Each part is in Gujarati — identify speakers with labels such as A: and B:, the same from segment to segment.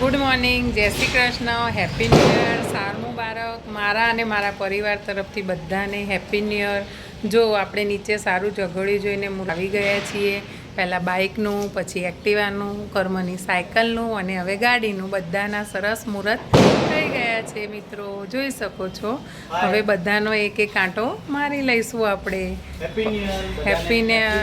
A: ગુડ મોર્નિંગ જય Shri Krishna happy new year સાલ મુબારક મારા અને મારા પરિવાર તરફથી બધાને હેપી ન્યુ યર. જો આપણે નીચે સારું ઝઘડ્યું જોઈને આવી ગયા છીએ પહેલાં બાઇકનું પછી એક્ટિવાનું કર્મની સાયકલનું અને હવે ગાડીનું બધાના સરસ મુહૂર્ત થઈ ગયા છે મિત્રો જોઈ શકો છો. હવે બધાનો એક એક કાંટો મારી લઈશું આપણે.
B: હેપી ન્યુ યર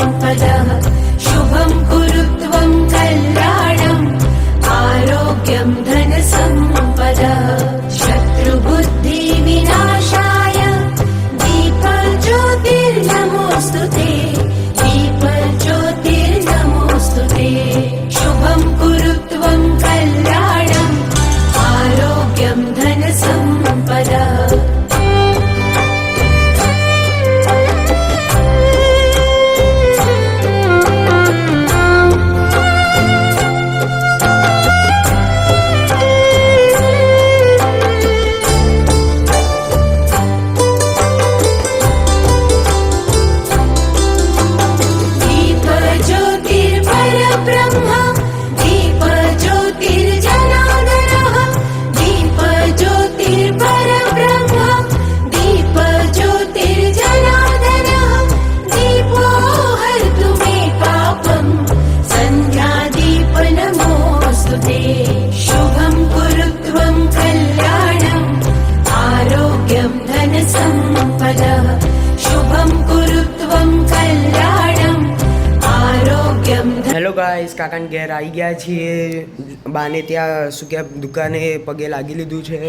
C: शुभं कुरु त्वं कल्याणम् आरोग्यं सन्ध्यादीपनमोऽस्तु ते शुभं कुरु त्वं कल्याणम् आरोग्यं धनसम्पदः शुभं कुरु त्वं कल्याणम् आरोग्यं धन
B: હેલો ગાઈસ કાકાને ઘેર આવી ગયા છીએ બાને ત્યાં શું કે દુકાને પગે લાગી લીધું છે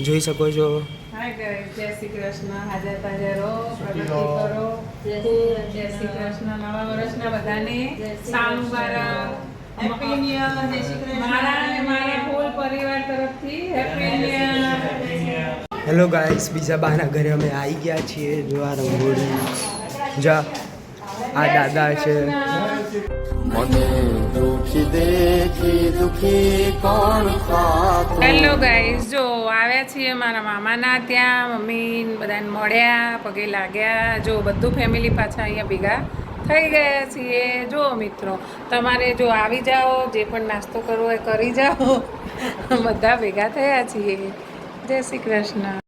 B: જોઈ શકો છો
A: હાય ગાઈસ જય શ્રી કૃષ્ણ હાજર તાજર રહો પ્રગતિ કરો જય શ્રી કૃષ્ણ નવા વર્ષના બધાને સાલ મુબારક હેપી ન્યુ યર જય શ્રી કૃષ્ણ. મારા અને મારા ફૂલ પરિવાર તરફથી happy new year
B: hello guys બીજા બાના ઘરે અમે આવી ગયા છીએ જો આ રંગોળી. જા આ દાદા છે.
D: મને દુખી દેખી દુખી કોણ
A: હેલો ગાઈસ જો આવ્યા છીએ મારા મામાના ત્યાં મમ્મી બધાને મળ્યા પગે લાગ્યા. જો બધું ફેમિલી પાછા અહીંયા ભેગા. થઈ ગયા છીએ. જો મિત્રો, તમારે જો આવી જાઓ, જે પણ નાસ્તો કરવો હોય કરી જાઓ. બધા ભેગા થયા છીએ. જય શ્રી કૃષ્ણ.